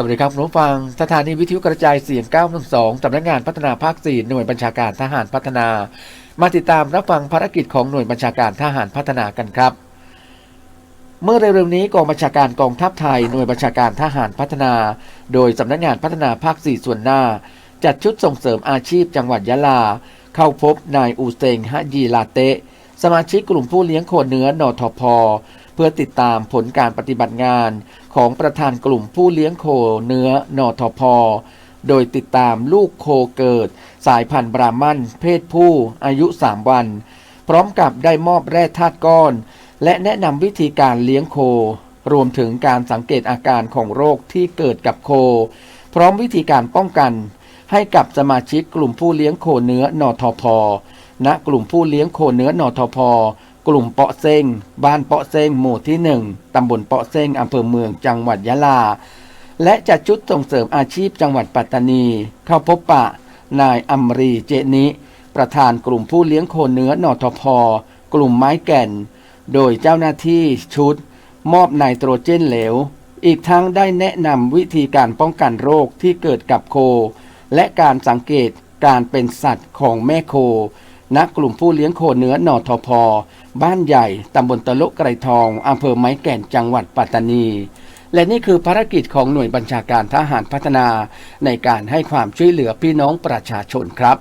สวัสดีครับคุณผู้ฟังสถานีวิทยุกระจายเสียง 912สำนักงานพัฒนาภาค 4 หน่วยบัญชาการทหารพัฒนา มาติดตามรับฟังภารกิจของหน่วยบัญชาการทหารพัฒนากันครับ เมื่อเร็วๆนี้กองบัญชาการกองทัพไทย หน่วยบัญชาการทหารพัฒนา โดยสำนักงานพัฒนาภาค 4 ส่วนหน้า จัดชุดส่งเสริมอาชีพจังหวัดยะลา เข้าพบนายอูเซงฮะยีลาเตะสมาชิกกลุ่มผู้เลี้ยงโคเนื้อนอทพ พื่อติดตามผลการปฏิบัติงานของประธานกลุ่มผู้เลี้ยงโคเนื้อนอทพโดยติดตามลูกโคเกิด สายพันธุ์บราหมันเพศผู้อายุ 3 วัน พร้อมกับได้มอบแร่ธาตุก้อน และแนะนำวิธีการเลี้ยงโค รวมถึงการสังเกตอาการของโรคที่เกิดกับโค พร้อมวิธีการป้องกัน ให้กับสมาชิกกลุ่มผู้เลี้ยงโคเนื้อนอทพณกลุ่มผู้เลี้ยงโคเนื้อนอทพ กลุ่มเปาะเซ้งบ้านเปาะเซ้งหมู่ที่ 1 ตำบลเปาะเซ้งอำเภอเมืองจังหวัดยะลา และจัดชุดส่งเสริมอาชีพจังหวัดปัตตานี เข้าพบปะ นายอัมรีเจนิ ประธานกลุ่มผู้เลี้ยงโคเนื้อนอทพกลุ่มไม้แก่น โดยเจ้าหน้าที่ชุด มอบไนโตรเจนเหลว อีกทั้งได้แนะนำวิธีการป้องกันโรคที่เกิดกับโค และการสังเกตการเป็นสัตว์ของแม่โค ณกลุ่มผู้เลี้ยงโคเนื้อนอทพบ้านใหญ่ตำบลตะลุไกรทองอำเภอไม้แก่นจังหวัดปัตตานี และนี่คือภารกิจของหน่วยบัญชาการทหารพัฒนา ในการให้ความช่วยเหลือพี่น้องประชาชนครับ